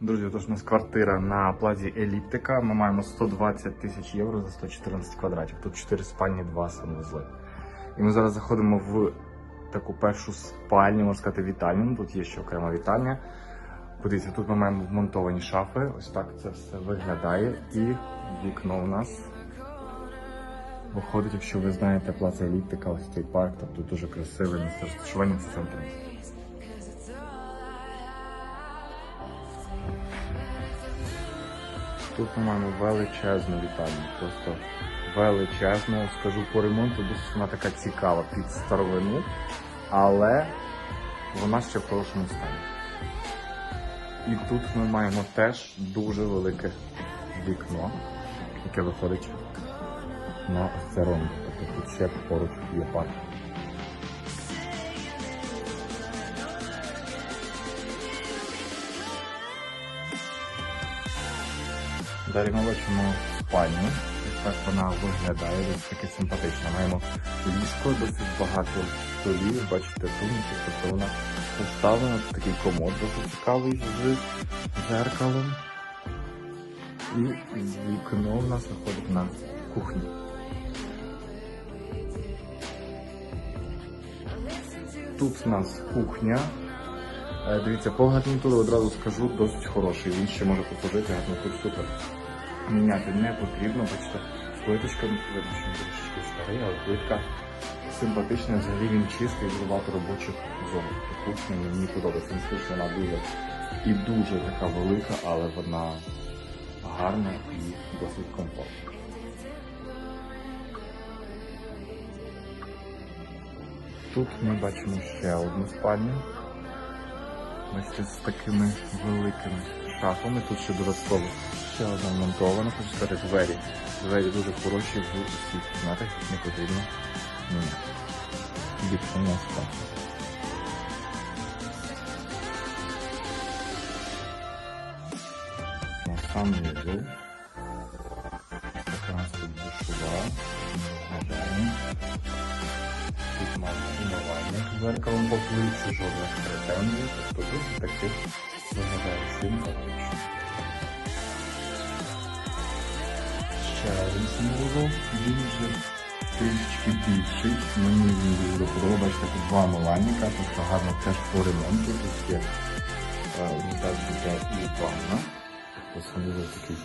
Друзі, тож у нас квартира на плазі Еліптика. Ми маємо 120 тисяч євро за 114 квадратів. Тут 4 спальні, 2 санвузли. І ми зараз заходимо в таку першу спальню, можна сказати, вітальню. Тут є ще окрема вітальня. Подивіться, тут ми маємо вмонтовані шафи. Ось так це все виглядає. І вікно у нас виходить, якщо ви знаєте плаза Еліптика, ось цей парк, там тут дуже красиве місце розташування в центрі. Тут ми маємо величезну вітальню, просто величезну. Скажу по ремонту, досить вона така цікава під старовину, але вона ще в хорошому стані. І тут ми маємо теж дуже велике вікно, яке виходить на ось. Тобто тут ще поруч є парк. Далі ми бачимо спальню. Ось так вона виглядає, досить таки симпатична. Маємо ліжко, досить багато столів, бачите, тумніки, тобто вона поставлена, тут такий комод досить цікавий з зеркалом. І вікно в нас виходить на кухню. Тут в нас кухня. Е, Дивіться, по гарнітуру одразу скажу, досить хороший. Він ще може послужити, гарнітур супер. Міняти не потрібно, бачите, плиточка, видно, він старий, але плитка симпатична, взагалі він чистий, дуже багато робочих зон. Кухня мені подобається, не скажу, що вона дуже і дуже така велика, але вона гарна і досить комфортна. Тут ми бачимо ще одну спальню. Бачите, з такими великими шафами. Тут ще додатково ще одна монтована, хочу сказати, двері. Двері дуже хороші в усіх кімнатах, не потрібно міняти. Більше не спати. На сам внизу. Така у нас тут душова. Гадаємо. Тут маємо з зеркалом по плиці, жодних претензій, тобто дуже таки виглядає симпатично. Ще один санвузол, він вже трішечки більший, мені він дуже подобається, тут два умивальника, тобто гарно теж по ремонту, тут є е, унітаз буде і ванна, тобто санвузол такий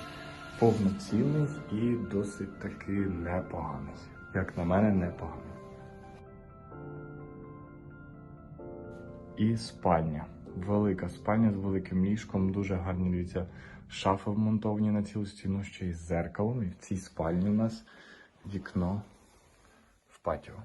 повноцінний і досить таки непоганий. Як на мене, непоганий. І спальня. Велика спальня з великим ліжком, дуже гарні дивіться, шафи вмонтовані на цілу стіну ще й з зеркалом. І в цій спальні у нас вікно в патіо.